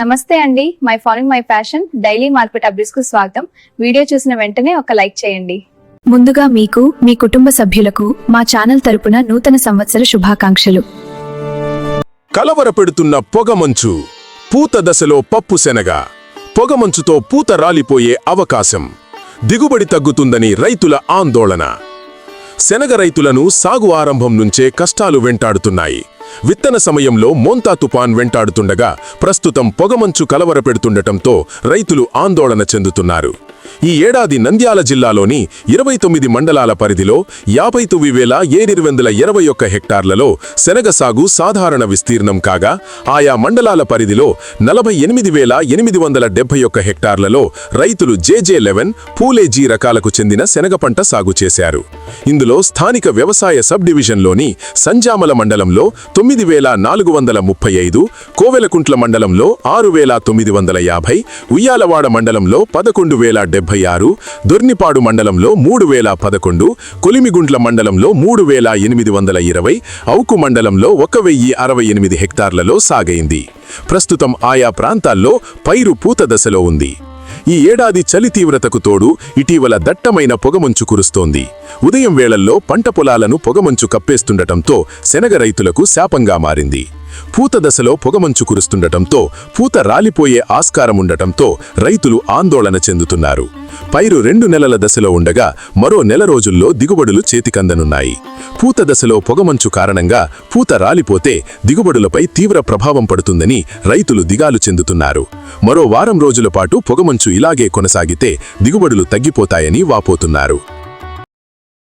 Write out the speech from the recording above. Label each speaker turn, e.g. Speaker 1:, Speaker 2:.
Speaker 1: నమస్తే అండి. My following my fashion. Daily market అప్డేట్స్కు స్వాగతం. వీడియో చూసిన వెంటనే ఒక లైక్ చేయండి.
Speaker 2: ముందుగా మీకు మీ కుటుంబ సభ్యులకు మా ఛానల్ తరపున నూతన సంవత్సర శుభాకాంక్షలు.
Speaker 3: కలవరపెడుతున్న పొగమంచు పూత దశలో పప్పు శనగ. పొగమంచుతో పూత రాలిపోయే అవకాశం. దిగుబడి తగ్గుతుందని రైతుల ఆందోళన. శనగ రైతులను సాగు ఆరంభం నుంచే కష్టాలు వెంటాడుతున్నాయి. విత్తన సమయంలో మోంతా తుపాన్ వెంటాడుతుండగా ప్రస్తుతం పొగమంచు కలవరపెడుతుండటంతో రైతులు ఆందోళన చెందుతున్నారు. ఈ ఏడాది నంద్యాల జిల్లాలోని ఇరవై తొమ్మిది మండలాల పరిధిలో యాభై తొమ్మిది వేల ఏడు వందల ఇరవై ఒక్క హెక్టార్లలో శనగ సాగు సాధారణ విస్తీర్ణం కాగా ఆయా మండలాల పరిధిలో నలభై ఎనిమిది వేల ఎనిమిది వందల డెబ్బై ఒక్క హెక్టార్లలో రైతులు జేజే లెవెన్ పూలేజీ రకాలకు చెందిన శనగ పంట సాగు చేశారు. ఇందులో స్థానిక వ్యవసాయ సబ్ డివిజన్లోని సంజామల మండలంలో తొమ్మిది వేల నాలుగు వందల ముప్పై ఐదు కోవెలకుంట్ల మండలంలో ఆరు వేల తొమ్మిది వందల యాభై ఉయ్యాలవాడ మండలంలో పదకొండు వేల డెబ్బై ఆరు దొర్నిపాడు మండలంలో మూడు వేల పదకొండు కొలిమిగుంట్ల మండలంలో మూడు వేల ఎనిమిది వందల ఇరవై ఔకు మండలంలో ఒక వెయ్యి అరవై ఎనిమిది హెక్టార్లలో సాగైంది. ప్రస్తుతం ఆయా ప్రాంతాల్లో పైరు పూత దశలో ఉంది. ఈ ఏడాది చలి తీవ్రతకు తోడు ఇటీవల దట్టమైన పొగమంచు కురుస్తోంది. ఉదయం వేళల్లో పంట పొలాలను పొగమంచు కప్పేస్తుండటంతో శనగ రైతులకు శాపంగా మారింది. పూత దశలో పొగమంచు కురుస్తుండటంతో పూత రాలిపోయే ఆస్కారముండటంతో రైతులు ఆందోళన చెందుతున్నారు. పైరు రెండు నెలల దశలో ఉండగా మరో నెల రోజుల్లో దిగుబడులు చేతికందనున్నాయి. పూత దశలో పొగమంచు కారణంగా పూత రాలిపోతే దిగుబడులపై తీవ్ర ప్రభావం పడుతుందని రైతులు దిగాలు చెందుతున్నారు. మరో వారం రోజుల పాటు పొగమంచు ఇలాగే కొనసాగితే దిగుబడులు తగ్గిపోతాయని వాపోతున్నారు.